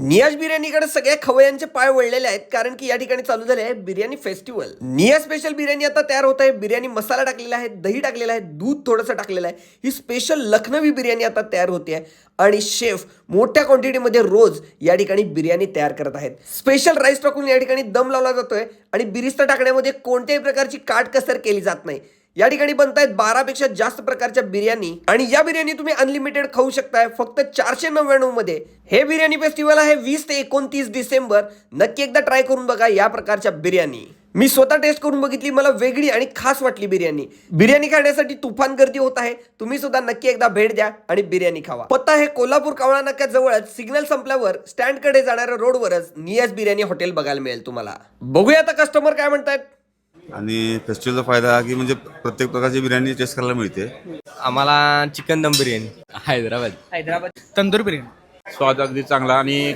नियाज बिर्याणीकडे सगळ्या खवयांचे पाय वळलेले आहेत कारण की या ठिकाणी चालू झाले आहे बिर्याणी फेस्टिवल. निया स्पेशल बिर्याणी आता तयार होत आहे. बिर्याणी मसाला टाकलेला आहे दही टाकलेला आहे दूध थोडंसं टाकलेलं आहे. ही स्पेशल लखनवी बिर्याणी आता तयार होते आहे. आणि शेफ मोठ्या क्वांटिटीमध्ये रोज या ठिकाणी बिर्याणी तयार करत आहेत. स्पेशल राईस टाकून या ठिकाणी दम लावला जातोय. आणि बिरिस्ता टाकण्यामध्ये कोणत्याही प्रकारची काटकसर केली जात नाही. या ठिकाणी बनत आहेत बारापेक्षा जास्त प्रकारच्या बिर्याणी. आणि या बिर्याणी तुम्ही अनलिमिटेड खाऊ शकताय फक्त चारशे नव्याण्णवमध्ये. हे बिर्याणी फेस्टिवल आहे वीस ते एकोणतीस डिसेंबर. नक्की एकदा ट्राय करून बघा या प्रकारच्या बिर्याणी. मी स्वतः टेस्ट करून बघितली मला वेगळी आणि खास वाटली बिर्याणी. बिर्याणी खाण्यासाठी तुफान गर्दी होत आहे. तुम्ही सुद्धा नक्की एकदा भेट द्या आणि बिर्याणी खावा. पत्ता हे कोल्हापूर कावळा नाक्याजवळच सिग्नल संपल्यावर स्टँडकडे जाणाऱ्या रोडवरच नियाज बिर्याणी हॉटेल बघायला मिळेल तुम्हाला. बघूया आता कस्टमर काय म्हणतायत. आणि फेस्टिवलचा फायदा हा की म्हणजे प्रत्येक प्रकारची बिर्याणी टेस्ट करायला मिळते. आम्हाला चिकन दम बिर्याणी. हैदराबाद. हैदराबाद. तंदूर बिर्याणी. स्वाद अगदी चांगला आणि